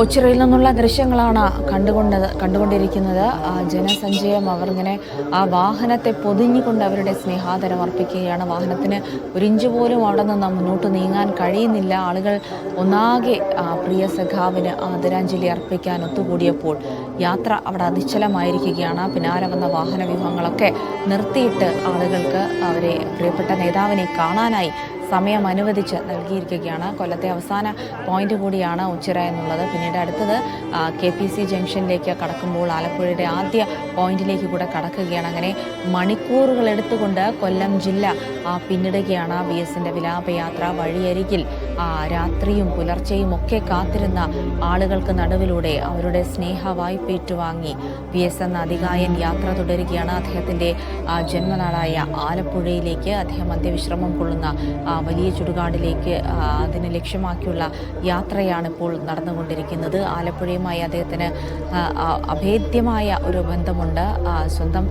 ഓച്ചിറയിൽ നിന്നുള്ള ദൃശ്യങ്ങളാണ് കണ്ടുകൊണ്ടത് കണ്ടുകൊണ്ടിരിക്കുന്നത്. ജനസഞ്ചയം അവർ ഇങ്ങനെ ആ വാഹനത്തെ പൊതിഞ്ഞുകൊണ്ട് അവരുടെ സ്നേഹാതരം അർപ്പിക്കുകയാണ്. വാഹനത്തിന് ഒരു ഇഞ്ച് പോലും അവിടെ നിന്ന് മുന്നോട്ട് നീങ്ങാൻ കഴിയുന്നില്ല. ആളുകൾ ഒന്നാകെ പ്രിയ സഖാവിന് ആദരാഞ്ജലി അർപ്പിക്കാൻ ഒത്തുകൂടിയപ്പോൾ യാത്ര അവിടെ അതിശലമായിരിക്കുകയാണ് പിന്നാലെ വന്ന വാഹന വ്യൂഹങ്ങളൊക്കെ നിർത്തിയിട്ട് ആളുകൾക്ക് അവരെ പ്രിയപ്പെട്ട നേതാവിനെ കാണാനായി സമയം അനുവദിച്ച് നൽകിയിരിക്കുകയാണ്. കൊല്ലത്തെ അവസാന പോയിന്റ് കൂടിയാണ് ഉച്ചിറ എന്നുള്ളത്. പിന്നീട് അടുത്തത് കെ പി സി ജംഗ്ഷനിലേക്ക് കടക്കുമ്പോൾ ആലപ്പുഴയുടെ ആദ്യ പോയിന്റിലേക്ക് കൂടെ കടക്കുകയാണ്. അങ്ങനെ മണിക്കൂറുകൾ എടുത്തുകൊണ്ട് കൊല്ലം ജില്ല പിന്നിടുകയാണ് ബി എസിന്റെ വിലാപയാത്ര. വഴിയരികിൽ രാത്രിയും പുലർച്ചെയും ഒക്കെ കാത്തിരുന്ന ആളുകൾക്ക് നടുവിലൂടെ അവരുടെ സ്നേഹ വായ്പ ഏറ്റുവാങ്ങി വി എസ് എന്ന അധികായൻ യാത്ര തുടരുകയാണ്. അദ്ദേഹത്തിന്റെ ജന്മനാടായ ആലപ്പുഴയിലേക്ക് അദ്ദേഹം അന്ത്യവിശ്രമം കൊള്ളുന്ന വലിയ ചുടുകാടിലേക്ക് അതിന് ലക്ഷ്യമാക്കിയുള്ള യാത്രയാണ് ഇപ്പോൾ നടന്നുകൊണ്ടിരിക്കുന്നത്. ആലപ്പുഴയുമായി അദ്ദേഹത്തിന് അഭേദ്യമായ ഒരു ബന്ധമുണ്ട്. സ്വന്തം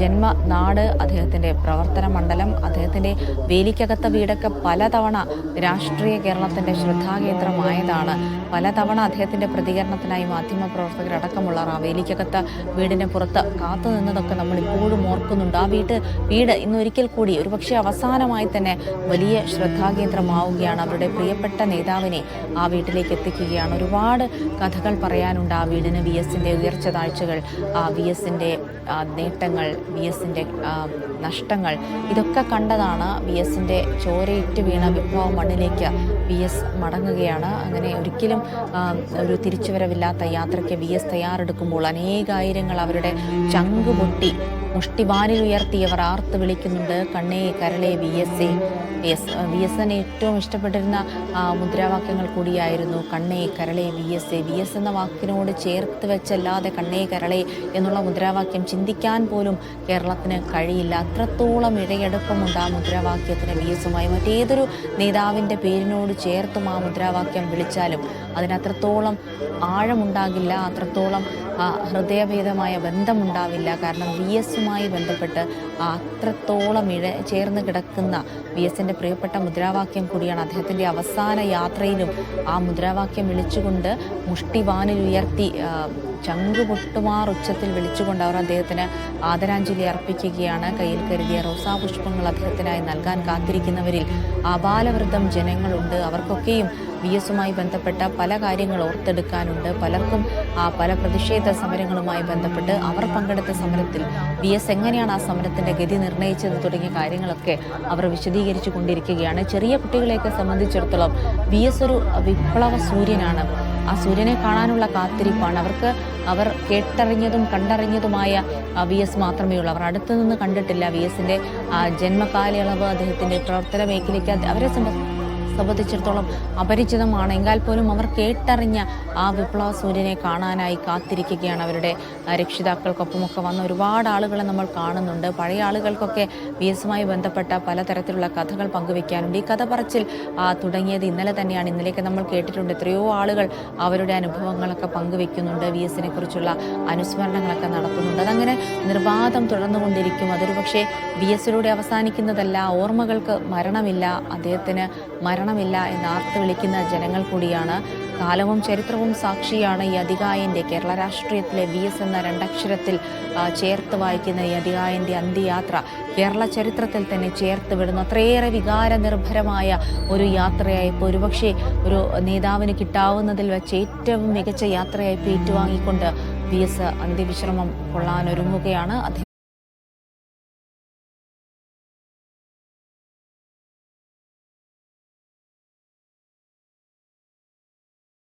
ജന്മ ജന്മനാട് അദ്ദേഹത്തിന്റെ പ്രവർത്തന മണ്ഡലം അദ്ദേഹത്തിന്റെ വേലിക്കകത്ത വീടൊക്കെ പലതവണ രാഷ്ട്രീയ കേരളത്തിന്റെ ശ്രദ്ധാകേന്ദ്രമായതാണ്. പലതവണ അദ്ദേഹത്തിന്റെ പ്രതികരണത്തിനായി മാധ്യമപ്രവർത്തകരടക്കമുള്ളവർ ആ വേലിക്കകത്ത വീടിന് പുറത്ത് കാത്തു നിന്നതൊക്കെ നമ്മൾ ഇപ്പോഴും ഓർക്കുന്നുണ്ട്. ആ വീട്ട് വീട് ഇന്നൊരിക്കൽ കൂടി ഒരുപക്ഷെ അവസാനമായി തന്നെ വലിയ ശ്രദ്ധാകേന്ദ്രമാവുകയാണ്. അവരുടെ പ്രിയപ്പെട്ട നേതാവിനെ ആ വീട്ടിലേക്ക് എത്തിക്കുകയാണ്. ഒരുപാട് കഥകൾ പറയാനുണ്ട് ആ വീടിന്. വി എസിന്റെ ഉയർച്ച താഴ്ചകൾ ആ വി എസിന്റെ നേട്ടങ്ങൾ വി എസിന്റെ നഷ്ടങ്ങൾ ഇതൊക്കെ കണ്ടതാണ്. വി എസിന്റെ ചോരയിട്ട് വീണ വിപ്ലവ മണ്ണിലേക്ക് വി എസ് മടങ്ങുകയാണ്. അങ്ങനെ ഒരിക്കലും ഒരു തിരിച്ചുവരവില്ലാത്ത യാത്രയ്ക്ക് വി എസ് തയ്യാറെടുക്കുമ്പോൾ അനേകായിരങ്ങൾ അവരുടെ ചങ്ക് പൊട്ടി മുഷ്ടിവാനിൽ ഉയർത്തിയവർ ആർത്ത് വിളിക്കുന്നുണ്ട്. കണ്ണേ കരളെ V S A S V S എന്നെ ഏറ്റവും ഇഷ്ടപ്പെട്ടിരുന്ന മുദ്രാവാക്യങ്ങൾ കൂടിയായിരുന്നു കണ്ണേ കരളെ V S A V S എന്ന വാക്കിനോട് ചേർത്ത് വെച്ചല്ലാതെ കണ്ണേ കരളെ എന്നുള്ള മുദ്രാവാക്യം ചിന്തിക്കാൻ പോലും കേരളത്തിന് കഴിയില്ല. അത്രത്തോളം ഇഴയടുപ്പമുണ്ട് ആ മുദ്രാവാക്യത്തിന് വി എസുമായി മറ്റേതൊരു നേതാവിന്റെ പേരിനോട് ചേർത്തും ആ മുദ്രാവാക്യം വിളിച്ചാലും അതിനത്രത്തോളം ആഴമുണ്ടാകില്ല അത്രത്തോളം ഹൃദയഭേദമായ ബന്ധമുണ്ടാവില്ല. കാരണം വി എസുമായി ബന്ധപ്പെട്ട് അത്രത്തോളം ഇഴ ചേർന്ന് കിടക്കുന്ന വി എസിന്റെ പ്രിയപ്പെട്ട മുദ്രാവാക്യം കൂടിയാണ് അദ്ദേഹത്തിന്റെ അവസാന യാത്രയിലും ആ മുദ്രാവാക്യം വിളിച്ചുകൊണ്ട് ആ, ചങ്ക് പൊട്ടുമാർ ഉച്ചത്തിൽ വിളിച്ചുകൊണ്ട് അവർ അദ്ദേഹത്തിന് ആദരാഞ്ജലി അർപ്പിക്കുകയാണ്. കയ്യിൽ കരുതിയ റോസാപുഷ്പങ്ങൾ അദ്ദേഹത്തിനായി നൽകാൻ കാത്തിരിക്കുന്നവരിൽ അപാലവൃദ്ധം ജനങ്ങളുണ്ട്. അവർക്കൊക്കെയും വി എസുമായി ബന്ധപ്പെട്ട പല കാര്യങ്ങൾ ഓർത്തെടുക്കാനുണ്ട്. പലർക്കും ആ പല പ്രതിഷേധ സമരങ്ങളുമായി ബന്ധപ്പെട്ട് അവർ പങ്കെടുത്ത സമരത്തിൽ വി എസ് എങ്ങനെയാണ് ആ സമരത്തിന്റെ ഗതി നിർണയിച്ചത് തുടങ്ങിയ കാര്യങ്ങളൊക്കെ അവർ വിശദീകരിച്ചു കൊണ്ടിരിക്കുകയാണ്. ചെറിയ കുട്ടികളെയൊക്കെ സംബന്ധിച്ചിടത്തോളം വി എസ് ഒരു വിപ്ലവ സൂര്യനാണ്. ആ സൂര്യനെ കാണാനുള്ള കാത്തിരിപ്പാണ്. അവർക്ക് അവർ കേട്ടറിഞ്ഞതും കണ്ടറിഞ്ഞതുമായ വി എസ് മാത്രമേ ഉള്ളൂ. അവർ അടുത്തു നിന്ന് കണ്ടിട്ടില്ല വി എസിന്റെ ജന്മകാലയളവ് അദ്ദേഹത്തിന്റെ പ്രവർത്തന മേഖലയ്ക്ക് അവരെ സംബ- സംബന്ധിച്ചിടത്തോളം അപരിചിതമാണ്. എങ്കിൽ പോലും അവർ കേട്ടറിഞ്ഞ ആ വിപ്ലവ സൂര്യനെ കാണാനായി കാത്തിരിക്കുകയാണ് അവരുടെ രക്ഷിതാക്കൾക്കൊപ്പമൊക്കെ വന്ന ഒരുപാട് ആളുകളെ നമ്മൾ കാണുന്നുണ്ട്. പഴയ ആളുകൾക്കൊക്കെ വി എസുമായി ബന്ധപ്പെട്ട പലതരത്തിലുള്ള കഥകൾ പങ്കുവെക്കാനുണ്ട്. ഈ കഥ പറച്ചിൽ തുടങ്ങിയത് ഇന്നലെ തന്നെയാണ്. ഇന്നലെയൊക്കെ നമ്മൾ കേട്ടിട്ടുണ്ട്. എത്രയോ ആളുകൾ അവരുടെ അനുഭവങ്ങളൊക്കെ പങ്കുവെക്കുന്നുണ്ട്. വി എസിനെ കുറിച്ചുള്ള അനുസ്മരണങ്ങളൊക്കെ നടത്തുന്നുണ്ട്. അതങ്ങനെ നിർബാധം തുടർന്നുകൊണ്ടിരിക്കും. അതൊരു പക്ഷേ വി എസിലൂടെ അവസാനിക്കുന്നതല്ല. ഓർമ്മകൾക്ക് മരണമില്ല. അദ്ദേഹത്തിന് മരണമില്ല എന്ന് ആർത്ത് വിളിക്കുന്ന ജനങ്ങൾ കൂടിയാണ്. കാലവും ചരിത്രവും സാക്ഷിയാണ് ഈ അധികായന്റെ കേരള രാഷ്ട്രീയത്തിലെ വി എസ് എന്ന രണ്ടക്ഷരത്തിൽ ചേർത്ത് വായിക്കുന്ന ഈ അധികായന്റെ അന്ത്യയാത്ര. കേരള ചരിത്രത്തിൽ തന്നെ ചേർത്ത് വിടുന്നു അത്രയേറെ വികാര നിർഭരമായ ഒരു യാത്രയായപ്പോൾ ഒരുപക്ഷെ ഒരു നേതാവിന് കിട്ടാവുന്നതിൽ വെച്ച് ഏറ്റവും മികച്ച യാത്രയായി ഏറ്റുവാങ്ങിക്കൊണ്ട് വി എസ് അന്ത്യവിശ്രമം കൊള്ളാനൊരുങ്ങുകയാണ് അദ്ദേഹം.